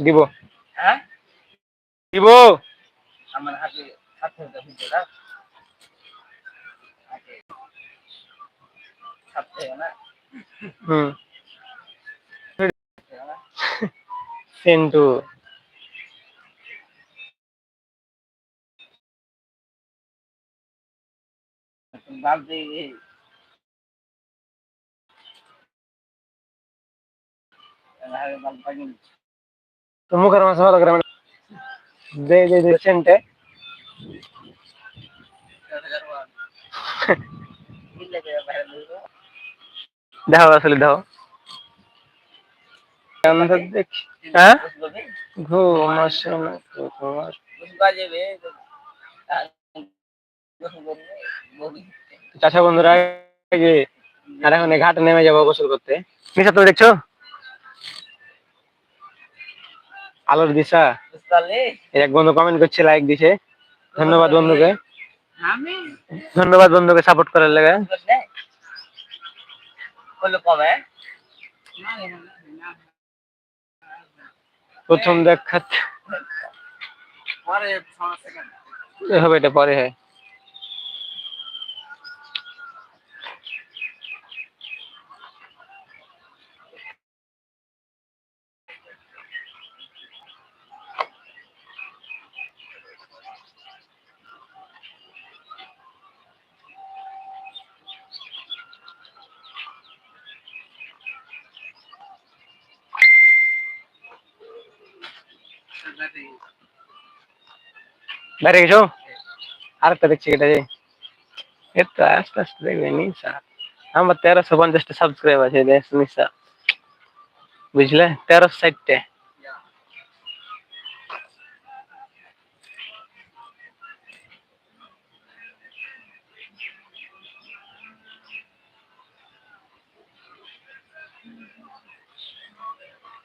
দিব। হ্যাঁ? দিব। আমার হাতে হাতে না হাতে। হাতে না? হুম। সেন্টু। বালতি বালতি তো মুখের মাছ ভালো মানে হ্যাঁ? চাষা বন্ধুরা আর এখন ঘাটে নেমে যাব গোসল করতে। নিশা, তুমি দেখছ? আলোর দিশা। এক বন্ধু কমেন্ট করছে লাইক দিছে। ধন্যবাদ বন্ধুকে। ধন্যবাদ বন্ধুকে সাপোর্ট করার লেগে। প্রথম দেখাত। হবে এটা পরে হয়। বাইরে গেছো আরেকটা দেখছি এটা যে এটা আস্তে আস্তে দেখবে নিশা আমার তেরোশো পঞ্চাশটা সাবস্ক্রাইব আছে দেখ নিশা বুঝলে তেরোশো ষাটটা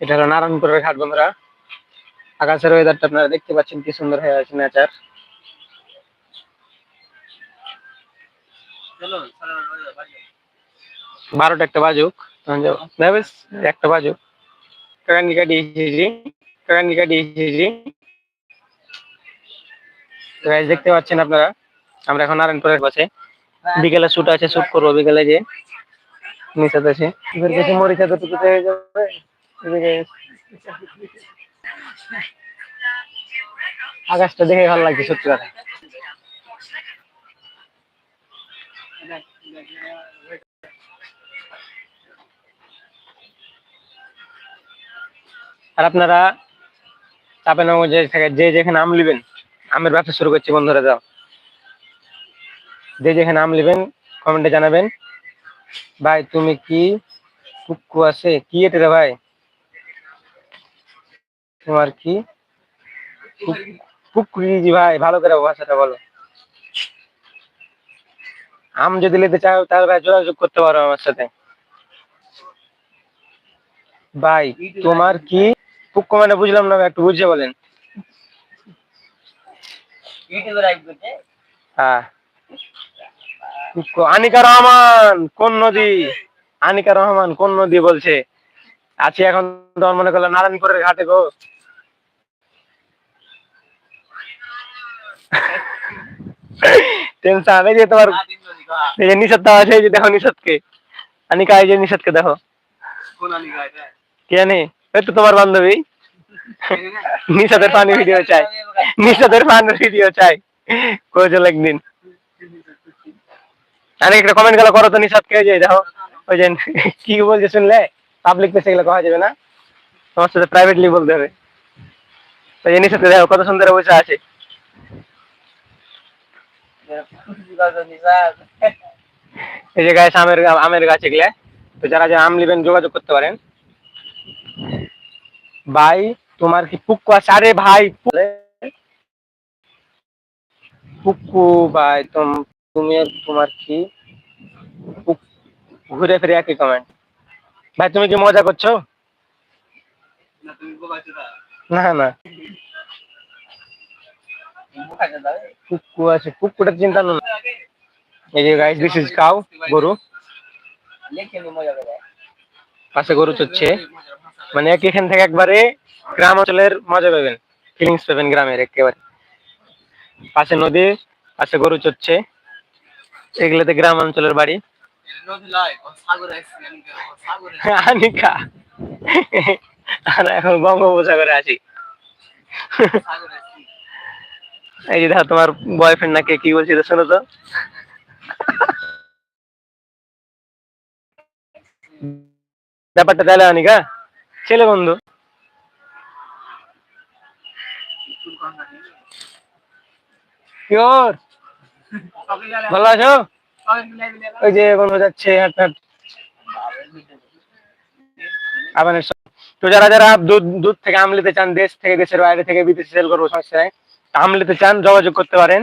এটা হলো নারায়ণপুরের ঘাট বন্ধুরা আকাশের ওয়েদারটা আপনারা দেখতে পাচ্ছেন কি সুন্দর হয়ে আছে নেচার। চলো চলো বাড়ি বারোটা একটা বাজুক। তখন যাব। না বেশ একটা বাজুক। কাকানি কাটি এসেছি কাকানি কাটি এসেছি তো guys, দেখতে পাচ্ছেন আপনারা? আমরা এখন নারায়ণপুরের পাশে। বিকেলে শুট আছে শুট করব বিকেলে যে নিচাতে আছে। এবার কিছু মরিচা তো টুকুতে হয়ে যাবে। এদিকে আকাশটা দেখে ভালো লাগছে, সত্যি কথা। আর আপনারা চাপেন যে যে যেখানে আম লিবেন আমের ব্যবসা শুরু করছি, বন্ধুরা, যাও। যে যেখানে আম লিবেন কমেন্টে জানাবেন। ভাই, তুমি কি পুক্কু আছে? কি এটা রে ভাই? তোমার কি। পুকুরি ভাই, ভালো করে ভাষাটা বলো। আম যদি নিতে চাও, তাহলে ভাই যোগাযোগ করতে পারো আমার সাথে। ভাই, তোমার কি পুক্কু মানে বুঝলাম না একটু বুঝে বলেন। হ্যাঁ। আনিকা রহমান, কোন নদী? আনিকা রহমান, কোন নদী বলছে? আছি এখন তোমার মনে করল নারায়ণপুরের ঘাটে গো। টেনশন এই যে তোমার এই যে নিষাদ আছে এই যে দেখো নিষাদকে আনিকা এই যে নিষাদকে দেখো। কে জানি? ওই তো তোমার বান্ধবী। নিষাদের পানি ভিডিও চাই। নিষাদের পানি ভিডিও চাই। করেছিল একদিন। আরে একটা কমেন্টগুলো করো তো নিষাদ কে যে দেখো। ওই যে কি বলছে শুনলে? পাবলিক প্লেসে এগুলো কওয়া যাবে না। তোমার সাথে প্রাইভেটলি বলতে হবে। ওই যে নিষাদকে দেখো, কত সুন্দর বসে আছে। এই যে গাছ আমের আমের গাছ এগুলা। তো যারা যারা আম নেবেন, যোগাযোগ করতে পারেন। ভাই, তোমার কি পুক্কু আছে? আরে ভাই পু- পুক্কু, ভাই, তুম- তুমি তোমার কি পুক- ঘুরে ফিরে একই কমেন্ট ভাই তুমি কি মজা করছ? না না? পুক্কু আছে পুক্কুটা চিন্তা না। এই যে গাইস দিস ইজ কাউ গরু। পাশে গরু চড়ছে। মানে এক এখান থেকে একবারে গ্রাম অঞ্চলের মজা পাবেন। ফিলিংস পাবেন গ্রামের একেবারে। পাশে নদী পাশে গরু চড়ছে। এগুলোতে গ্রাম অঞ্চলের বাড়ি। আনিকা। আর এখন বঙ্গোপসাগরে আছি। এই যে দেখো তোমার বয়ফ্রেন্ড নাকি কি বলছিল শোনো তো? ব্যাপারটা তাহলে অনিকা ছেলে বন্ধু। ভালো আছো? ওই যে বন্ধু যাচ্ছে আবানের। তো যারা যারা দুধ দুধ থেকে আম নিতে চান, দেশ থেকে, দেশের বাইরে থেকে বিদেশে সেল করব, সমস্যা নাই। আম নিতে চান, যোগাযোগ করতে পারেন।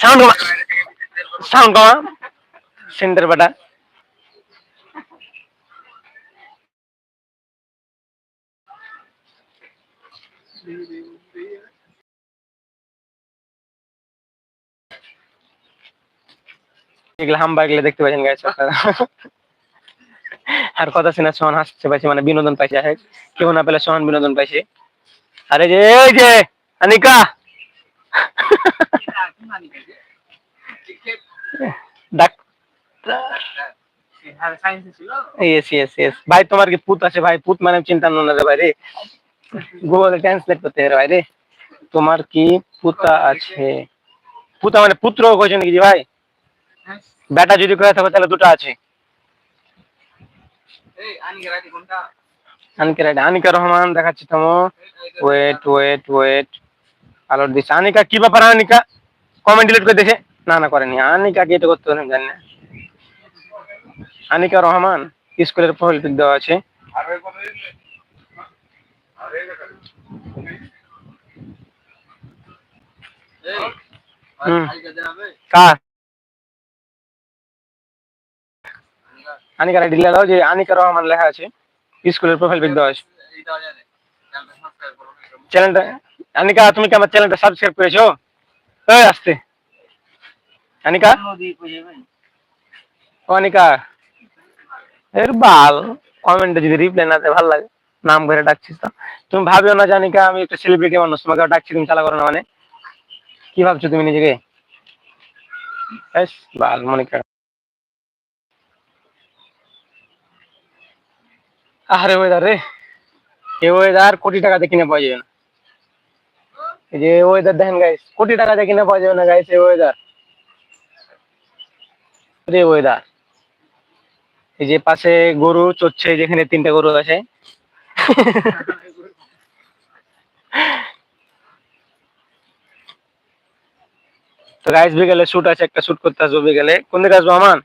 সাউন্ড সাউন্ড কমা সেন্টার বাটা এগুলো হাম্বা এগুলো দেখতে পাচ্ছেন গাছ আর কথা শুনে সোহান হাসতে পাইছে মানে বিনোদন পাইছে। হ্যাঁ কেউ না পেলে সোহান বিনোদন পাইছে। আরে যে ওই যে, আনিকা! ডাক্তার সায়েন্স ছিল ইয়েস ইয়েস ইয়েস ভাই, তোমার কি পুত আছে ভাই? পুত মানে চিন্তা না রে ভাই রে। গুগলে ট্রান্সলেট করতে রে ভাই রে। তোমার কি পুতা আছে? পুতা মানে পুত্র কইছেন কি জি ভাই? বেটা যদি কয়ে থাকো তাহলে দুটো আছে। আনিকা রাইট আনিকা রহমান দেখাচ্ছি ওয়েট ওয়েট ওয়েট আলোর দিচ্ছে। আনিকা কি ব্যাপার আনিকা? কমেন্ট ডিলিট করে দিয়েছে না না করেনি। আনিকা কি এটা করতে পারেন জানি না। আনিকা রহমান স্কুলের প্রোফাইল পিক দেওয়া আছে। কার? আনিকা রাইট দিলে দাও যে আনিকা রহমান লেখা আছে। স্কুলের প্রোফাইল পিক দেওয়া আছে। চ্যানেলটা আনিকা, তুমি কি আমার চ্যানেলটা সাবস্ক্রাইব করেছ? এই, আসতে। আনিকা? ও, আনিকা। এর বাল। কমেন্টে যদি রিপ্লাই না দেয়, ভালো লাগে। নাম করে ডাকছিস তো। তুমি ভাবিও না জানিকা আমি একটা সেলিব্রিটি মানুষ, তোমাকে ডাকছি, তুমি চালা করো না মানে? কি ভাবছ তুমি নিজেকে? বাল, মনিকা। আরে ওয়েদার রে। এই ওয়েদার কোটি টাকাতে কিনে পাওয়া যাবে না। এই যে ওয়েদার দেখেন গাইস কোটি টাকাতে কিনে পাওয়া যাবে না গাইস এই ওয়েদার রে ওয়েদার এই যে পাশে গরু চড়ছে, যেখানে তিনটা গরু আছে। তো গাইস বিকেলে শুট আছে, একটা শুট করতে আসব বিকেলে। কোন দিকে আসব, আমান?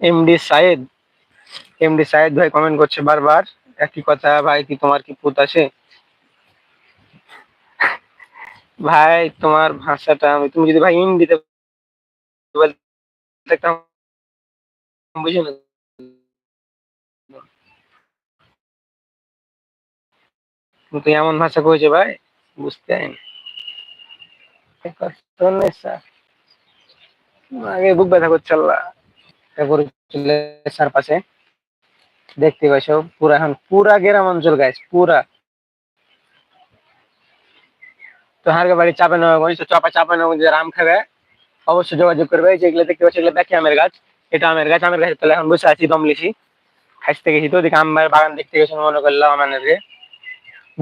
এমডি সাইদ এমডি সাইদ ভাই কমেন্ট করছে বারবার, একই কথা ভাই, কি তোমার কি পুত আছে? ভাই, তোমার ভাষাটা আমি, তুমি যদি ভাই হিন্দিতে বুঝি না। এমন ভাষা কইছে ভাই, বুঝতে আগে বুক ব্যথা করছে আল্লাহ। চলে দেখতে পাইছো, পুরা এখন, পুরা গ্রাম অঞ্চল গাইস পুরা। তো হারকে বাড়ি চাপে নগঞ্জ তো চাপা চাপে নগঞ্জ আম খাবে, অবশ্যই যোগাযোগ করবে। যেগুলো দেখতে পাচ্ছি, এগুলো দেখি আমের গাছ। এটা আমের গাছ, আমের গাছের তলে এখন বসে আছি, দম লিছি। খাইতে গেছি তো, দেখি আমের বাগান দেখতে গেছি, মনে করলাম আমাদের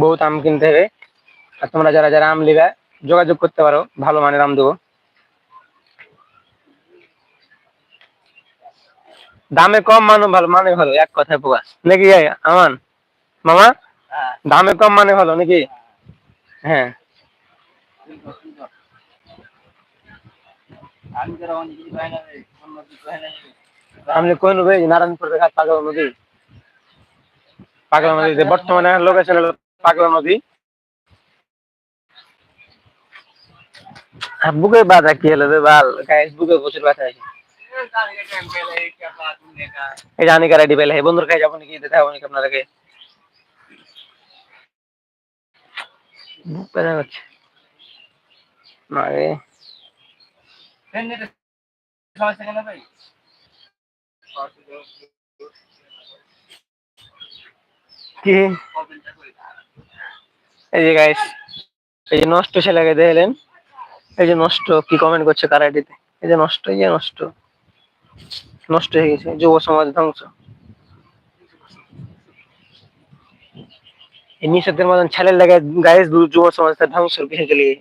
বহুত আম কিনতে হবে। আর তোমরা যারা যারা আম নিবে, যোগাযোগ করতে পারো, ভালো মানের আম দেবো। দামে কম মানে ভালো মানে ভালো এক কথায় প্রকাশ নাকি আমান? মামা? হ্যাঁ। দামে কম মানে ভালো নাকি? হ্যাঁ। আমি তো ভাই কোন নদী নদী নারায়ণপুর ঘাট পাগলা নদী। পাগলা নদীতে বর্তমানে লোকেশন হলো পাগলা নদী। বুকে বাধা কি হলো রে বাল? গাইস বুকে প্রচুর ব্যথা আছে। কালকে টাইম পেলে এই কে বাত নে কা এই জানি কার আইডি পেলে বন্ধুর খাই যাব নাকি দিতে হবে নাকি আপনাদেরকে। কি? এই যে গাইস এই যে নষ্ট ছেলেকে দেখলেন? এই যে নষ্ট, কি কমেন্ট করছে কার আইডিতে এই যে নষ্ট, এই যে নষ্ট। নষ্ট হয়ে গেছে, যুব সমাজ ধ্বংস। এই নিষেধের মতন ছেলের লাগে গাইস যুব সমাজটা ধ্বংসের পিছিয়ে চলে গেছে।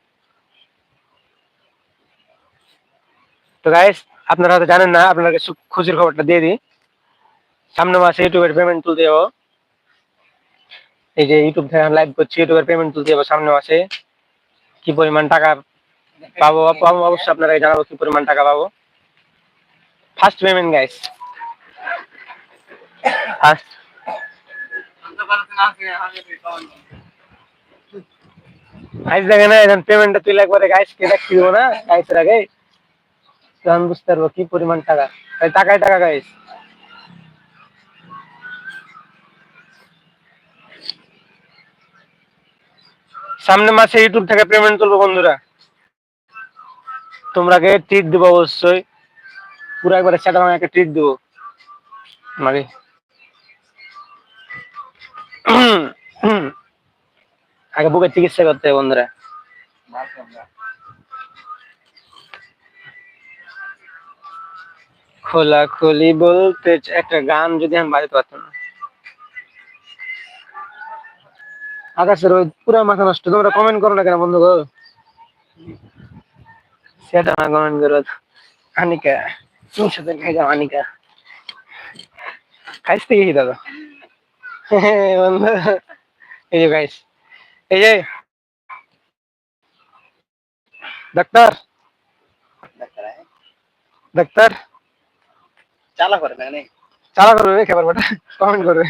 তো গাইস আপনারা হয়তো জানেন না আপনাকে সু- খুশির খবরটা দিয়ে দিই। সামনে মাসে ইউটিউবের পেমেন্ট তুলতে যাব। এই যে ইউটিউব থেকে লাইভ করছি, ইউটিউবের পেমেন্ট তুলতে যাব সামনে মাসে। কি পরিমাণ টাকা পাবো? পাবো অবশ্যই আপনারা জানাব কি পরিমাণ টাকা পাবো। First payment guys first guys দেখে না এখন পেমেন্টটা তুই একবারে গাইস কে দেখতে দিব না? গাইসের আগে তখন বুঝতে পারব কি পরিমাণ টাকা। তাই টাকায় টাকা গাইস সামনে মাসে ইউটিউব থেকে পেমেন্ট তুলবো বন্ধুরা। তোমরাকে ট্রিট দেবো অবশ্যই। পুরো একবারে আমি একটা ট্রিট দেবো। মানে আগে বুকের চিকিৎসা করতে হবে বন্ধুরা। খোলাখুলি বলতে একটা গান যদি আমি বাজাতে পারতাম। আকাশের ওই পুরা মাথা নষ্ট, তোমরা কমেন্ট করো না কেন বন্ধু সেটা না কমেন্ট করো আনিকা। তুমি সাথে খাই যাও আনিকা খাইস থেকে কি দাদা বন্ধু এই যে গাইস এই যে ডাক্তার ডাক্তার চালা করে না নেই চালা করবে খাবার বাটা কমেন্ট করবে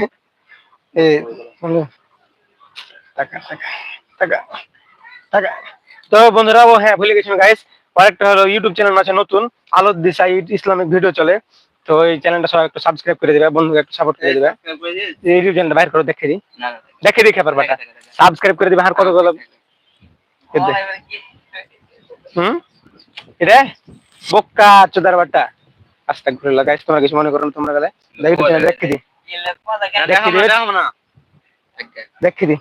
এই বন্ধু টাকা টাকা টাকা টাকা তো বন্ধুরা ও হ্যাঁ ভুলে গেছিলাম গাইস আরেকটা হলো ইউটিউব চ্যানেল আছে নতুন আলোর দিশা ইসলামিক ভিডিও চলে। তো এই চ্যানেলটা সবাই একটু সাবস্ক্রাইব করে দিবে বন্ধুকে একটু সাপোর্ট করে দিবে। ইউটিউব চ্যানেলটা বাইর করে দেখে দিই। না দেখে দিই খাবার বাটা সাবস্ক্রাইব করে দিবে আর কত গেল হুম? এটা বক্কা চোদার বাটা আস্তাক ঘুরে লাগাইস তোমরা কিছু মনে করো তোমরা গেলে। দেখি চ্যানেল দেখে দিই। দেখি দিবে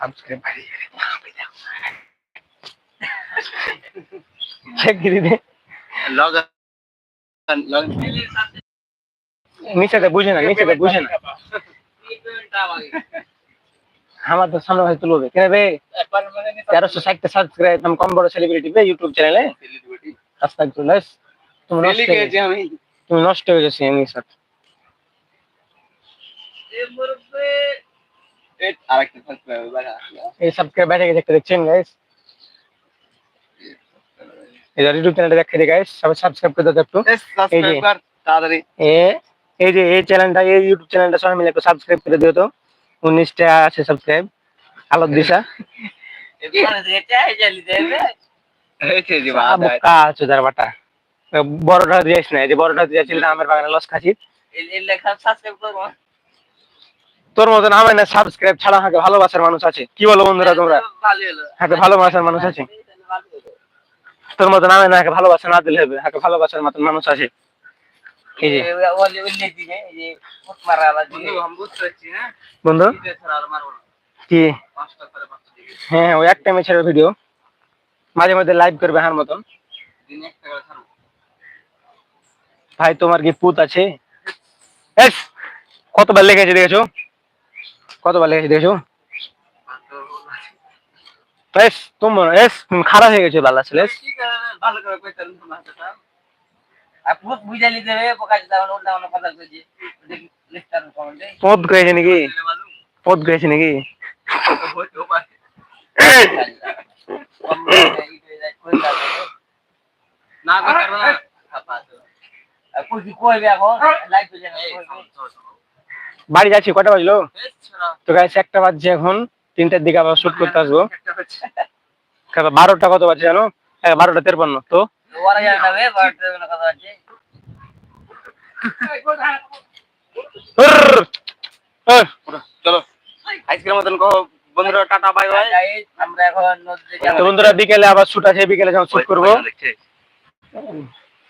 না দেখে দিই সামতা সাবস্ক্রাইব দেখে দিদি লগ লগ নিচেতে বুঝে না নিচেতে বুঝে না আমার তো সামনে ভাই তুলবে কেন বে তেরোশো ষাটটা সাবস্ক্রাইব আমি কম বড় সেলিব্রিটি বে ইউটিউব চ্যানেলে আস্তাক ঘুরে তুমি নষ্ট হয়ে গেছো। আমি তুমি নষ্ট হয়ে গেছো এমনি স্যার আরেকটা সাবস্ক্রাইব বাড়া এই দেখতে দেখছেন গাইস এই ইউটিউব চ্যানেলটা দেখে দিই গাইস সবাই সাবস্ক্রাইব করে দাও একটু। সাবস্ক্রাইব কর তাড়াতাড়ি। এই যে এই চ্যানেলটা এই ইউটিউব চ্যানেলটা সবাই মিলে একটু সাবস্ক্রাইব করে দিও তো। উনিশটা আছে সাবস্ক্রাইব আলোর দিশা। বড়টা দিয়েছ না এই যে বড়টা দিয়েছিল আমের বাগানে লস খাচ্ছি। তোর মতন আমার না সাবস্ক্রাইব ছাড়া হাকে ভালোবাসার মানুষ আছে। কি বলো বন্ধুরা তোমরা? হাকে ভালোবাসার মানুষ আছে। তোর মতন আমি না হাকে ভালোবাসা না দিলে হবে হাকে ভালোবাসার মতন মানুষ আছে। বন্ধু হ্যাঁ? কি? পাঁচটা করে পাঁচটা দিকে হ্যাঁ ওই একটা ছেড়ে ভিডিও মাঝে মধ্যে লাইভ করবে হার মতন। দিনে একটা করে ছাড়বো। ভাই তোমার কি পুত আছে? কতবার লেগেছে দেখেছ? কতবার লেগেছে দেখেছ এস তোমার এস খারাপ হয়ে গেছো বালা ছেলে ভালো করে তোমার কথা পদ গেছে নাকি পদ গেছে নাকি বাড়ি যাচ্ছি কটা বাজলো তো গাইছে একটা বাজছে এখন তিনটার দিকে আবার শুট করতে আসব। কারণ বারোটা কত বাজছে জানো? হ্যাঁ বারোটা তেরপান্ন তো! উহ! চলো। মতন বন্ধুরা টাটা বাই বাই আমরা এখন তো বন্ধুরা বিকেলে আবার শুট আছে বিকেলে যখন শুট করব।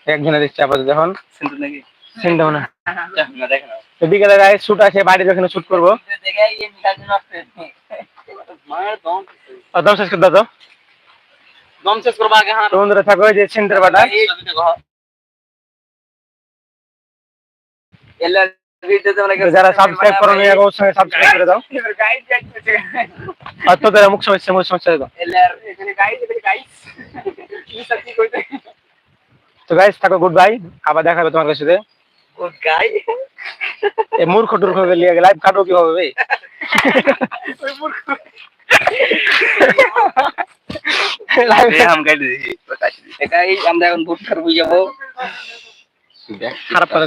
একজনে দেখছি। আপাতত এখন নাকি? চিন্তা। তো বিকেলে গায়ে শুট আছে বাড়িতে ওখানে শুট করব। দম শেষ করে দাও তো। দম শেষ করব আগে হ্যাঁ। বন্ধুরা থাকো যে সেন্টার বাটা। তো যারা সাবস্ক্রাইব করো নি সঙ্গে সাবস্ক্রাইব করে দাও। গাইড যাচ্ছে মুখ সমস্যা মুখ দাও। তো গাইস থাকো গুড বাই আবার দেখা হবে তোমার সাথে গুড গাই এই মূর্খ টুর্খ লিয়ে লাইভ কাটবো কি হবে ওই মূর্খ। লাইভ হাম গাইড দিই এটাই আমরা এখন বুট খার বুঝাবো খারাপ কথা